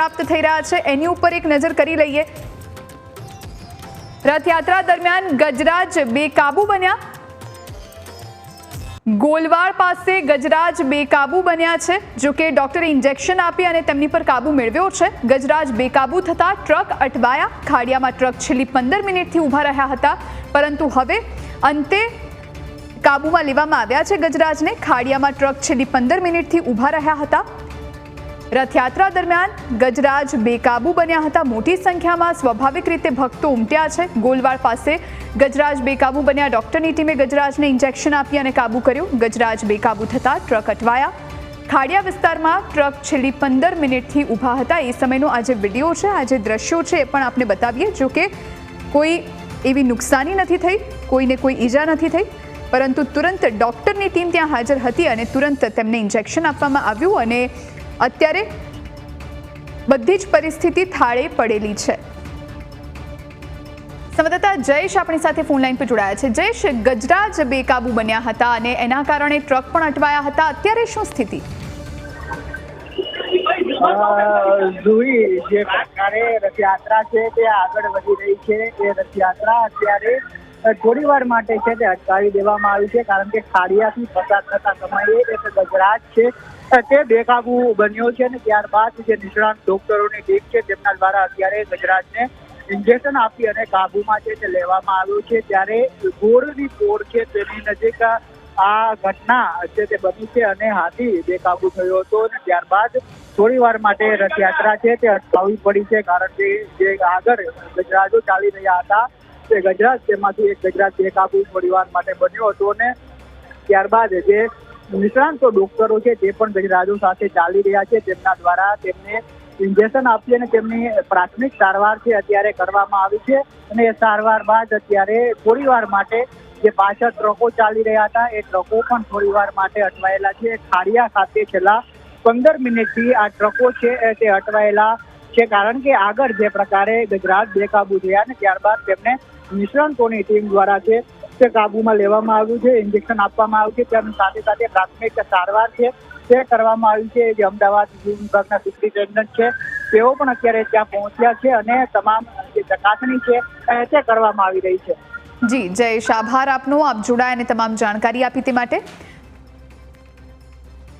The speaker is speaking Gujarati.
પ્રાપ્ત થઈ રહ્યા છે. એની ઉપર એક નજર કરી લઈએ. રથયાત્રા દરમિયાન ગજરાજ બેકાબુ બન્યા. ગોલવાડ પાસે ગજરાજ બેકાબુ બન્યા છે, જો કે ડોક્ટરે ઇન્જેક્શન આપી અને તેમની પર કાબુ મેળવ્યો છે. ગજરાજ બેકાબુ થતા ટ્રક અટવાયા. ખાડિયામાં ટ્રક છેલ્લી પંદર મિનિટથી ઊભા રહ્યા હતા. પરંતુ હવે અંતે કાબુમાં લેવામાં આવ્યા છે ગજરાજને. ખાડિયામાં ટ્રક છેલ્લી પંદર મિનિટથી ઊભા રહ્યા હતા. રથયાત્રા દરમિયાન ગજરાજ બેકાબુ બન્યા હતા. મોટી સંખ્યામાં સ્વાભાવિક રીતે ભક્તો ઉમટ્યા છે. ગોલવાડ પાસે ગજરાજ બેકાબુ બન્યા. ડોક્ટરની ટીમે ગજરાજને ઇન્જેક્શન આપી અને કાબુ કર્યું. ગજરાજ બેકાબુ થતા ટ્રક અટવાયા. ખાડિયા વિસ્તારમાં ટ્રક છેલ્લી પંદર મિનિટથી ઊભા હતા. એ સમયનો આ જે વીડિયો છે આ જે દ્રશ્યો છે એ પણ આપણે બતાવીએ. જો કે કોઈ એવી નુકસાની નથી થઈ, કોઈને કોઈ ઈજા નથી થઈ, પરંતુ તુરંત ડોક્ટરની ટીમ ત્યાં હાજર હતી અને તુરંત તેમને ઇન્જેક્શન આપવામાં આવ્યું અને અત્યારે બધી જ પરિસ્થિતિ થાળે પડેલી છે. સંવાદદાતા જયેશ આપણી સાથે ફોન લાઈન પર જોડાયા છે. જયેશ, ગજરાજ બેકાબુ બન્યા હતા અને એના કારણે ટ્રક પણ અટવાયા હતા. અત્યારે શું સ્થિતિ? રથયાત્રા છે તે આગળ વધી રહી છે. એ રથયાત્રા અત્યારે થોડી વાર માટે છે તે અટકાવી દેવામાં આવી છે, કારણ કે ખાડિયાથી પસાર થતા સમયે એક ગજરાજ છે તે બેકાબુ બન્યો છે અને ત્યારબાદ જે નિષ્ણાંત ડોક્ટરોની ટીમ છે, તેમના દ્વારા અત્યારે ગજરાજને ઇન્જેક્શન આપી અને કાબુમાં છે તે લેવામાં આવ્યું છે. ત્યારે ગોળની પોર છે તેની નજીક આ ઘટના છે તે બની છે અને હાથી બેકાબુ થયો હતો અને ત્યારબાદ થોડી વાર માટે રથયાત્રા છે તે અટકાવવી પડી છે, કારણ કે જે આગળ ગજરાજો ચાલી રહ્યા હતા, તે ગજરાજ તેમાંથી એક ગજરાજ બેકાબુ થોડી વાર માટે બન્યો હતો અને ત્યારબાદ જે નિષ્ણાંતો ડોક્ટરો છે, તે પણ ગજરાજો સાથે ચાલી રહ્યા છે. તેમના દ્વારા તેમને ઇન્જેક્શન આપી અને તેમની પ્રાથમિક સારવાર છે, અત્યારે કરવામાં આવી છે. અને એ સારવાર બાદ અત્યારે થોડી વાર માટે જે પાછળ ટ્રકો ચાલી રહ્યા હતા, એ ટ્રકો પણ થોડી વાર માટે અટવાયેલા છે. ખાડિયા ખાતે છેલ્લા પંદર મિનિટથી આ ટ્રકો છે તે અટવાયેલા છે. કારણ કે આગળ જે પ્રકારે ગુજરાત બેકાબુ થયા ને ત્યારબાદ તેમને નિષ્ણાંતોની ટીમ દ્વારા છે તે કાબુમાં લેવામાં આવ્યું છે ઇન્જેક્શન આપવામાં આવ્યું છે, તેની સાથે સાથે પ્રાથમિક સારવાર છે, તે કરવામાં આવી છે, જે અમદાવાદ વિભાગના સુપ્રિન્ટેન્ડન્ટ છે, તેઓ પણ અત્યારે ત્યાં પહોંચ્યા છે અને તમામ જે ચકાસણી છે તે કરવામાં આવી રહી છે. જી જયેશ આભાર આપનો. આપ જોડાયા અને તમામ જાણકારી આપી તે માટે.